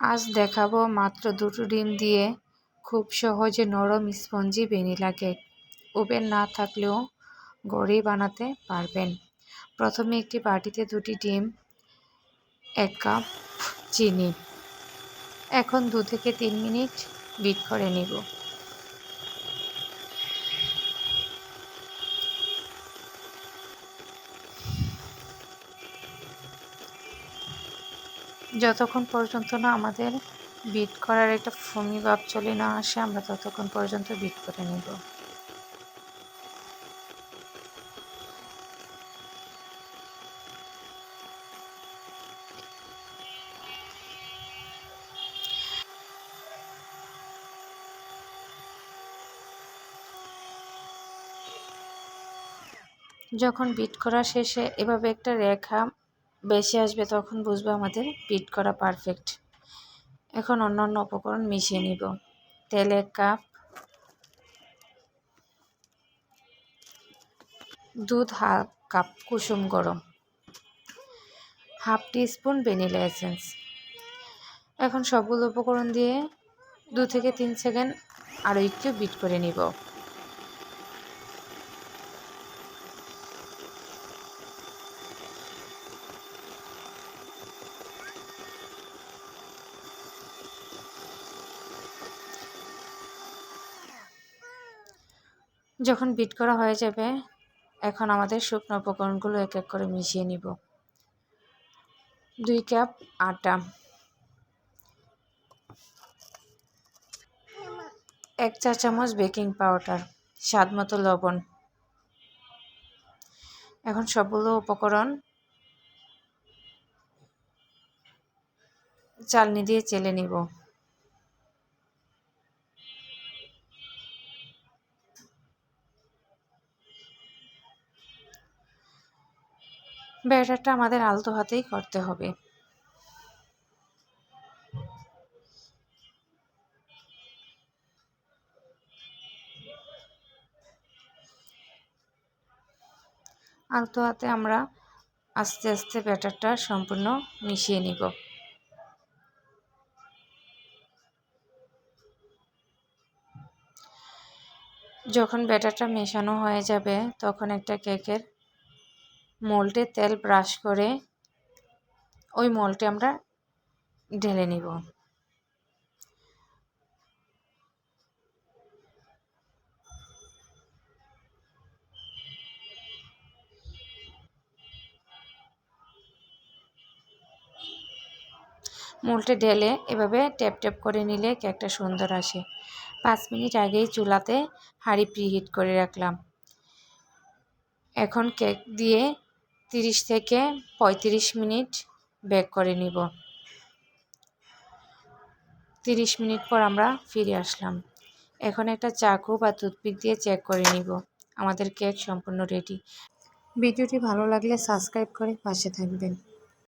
আজ দেখাবো মাত্র দুটো ডিম দিয়ে খুব সহজে নরম স্পঞ্জি ভ্যানিলা কেক। ওভেন না থাকলেও গড়েই বানাতে পারবেন। প্রথমে একটি বাটিতে দুটি ডিম, এক কাপ চিনি। এখন দু থেকে তিন মিনিট বিট করে নিব। যতক্ষণ পর্যন্ত না আমাদের বিট করার একটা ফমি ভাব চলে না আসে, আমরা ততক্ষণ পর্যন্ত বিট করে নেব। যখন বিট করা শেষে এভাবে একটা রেখা বেশি আসবে তখন বুঝব আমাদের পিট করা পারফেক্ট এখন অন্যান্য উপকরণ মিশিয়ে নিব। তেল এক কাপ দুধ হাফ কাপ কুসুম গরম। হাফ স্পুন ভ্যানিলা এসেন্স এখন সবগুলো উপকরণ দিয়ে দু থেকে তিন সেকেন্ড আরও একটু বিট করে নিব। যখন বিট করা হয়ে যাবে, এখন আমাদের শুকনো উপকরণগুলো এক এক করে মিশিয়ে নিব। দুই কাপ আটা। এক চা চামচ বেকিং পাউডার স্বাদ মতো লবণ। এখন সবগুলো উপকরণ চালনি দিয়ে চেলে নিব। ব্যাটারটা আমাদের আলতো হাতেই করতে হবে। আলতো হাতে আমরা আস্তে আস্তে ব্যাটারটা সম্পূর্ণ মিশিয়ে নিব। যখন ব্যাটারটা মেশানো হয়ে যাবে, তখন একটা কেকের মোল্টে তেল ব্রাশ করে ওই মোল্টে আমরা ঢেলে নিব। মোল্টে ঢেলে এভাবে ট্যাপ ট্যাপ করে নিলে কেকটা সুন্দর আসে। পাঁচ মিনিট আগেই চুলাতে হাঁড়ি প্রিহিট করে রাখলাম। এখন কেক দিয়ে তিরিশ থেকে পঁয়ত্রিশ মিনিট বেক করে নিব। তিরিশ মিনিট পর আমরা ফিরে আসলাম। এখন একটা চাকু বা টুথপিক দিয়ে চেক করে নিব। আমাদের কেক সম্পূর্ণ রেডি ভিডিওটি ভালো লাগলে সাবস্ক্রাইব করে পাশে থাকবেন।